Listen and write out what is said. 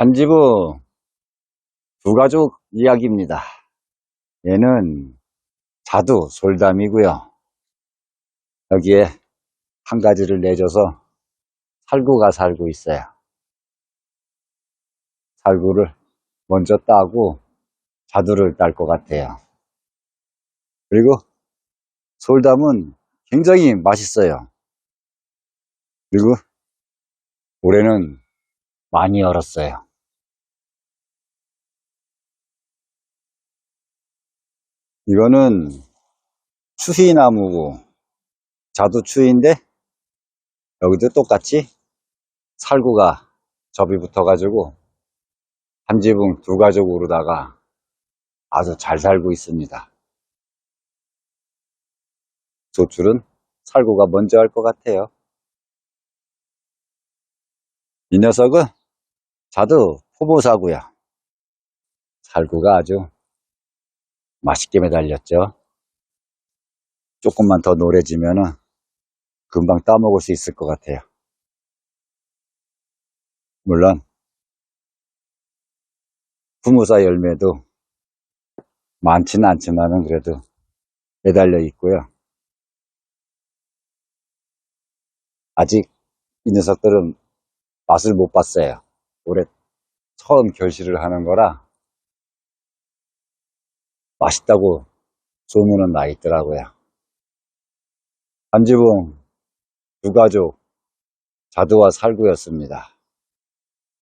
한지부 두 가족 이야기입니다. 얘는 자두 솔담이고요. 여기에 한 가지를 내줘서 살구가 살고 있어요. 살구를 먼저 따고 자두를 딸 것 같아요. 그리고 솔담은 굉장히 맛있어요. 그리고 올해는 많이 얼었어요. 이거는 추희나무고 자두 추인데 여기도 똑같이 살구가 접이 붙어 가지고 한 지붕 두 가족으로다가 아주 잘 살고 있습니다. 조출은 살구가 먼저 할 것 같아요. 이 녀석은 자두 포보사고요. 살구가 아주 맛있게 매달렸죠. 조금만 더 노래지면은 금방 따먹을 수 있을 것 같아요. 물론 부모사 열매도 많지는 않지만은 그래도 매달려 있고요. 아직 이 녀석들은 맛을 못 봤어요. 올해 처음 결실을 하는 거라 맛있다고 소문은 나 있더라고요. 한지붕 두 가족 자두와 살구였습니다.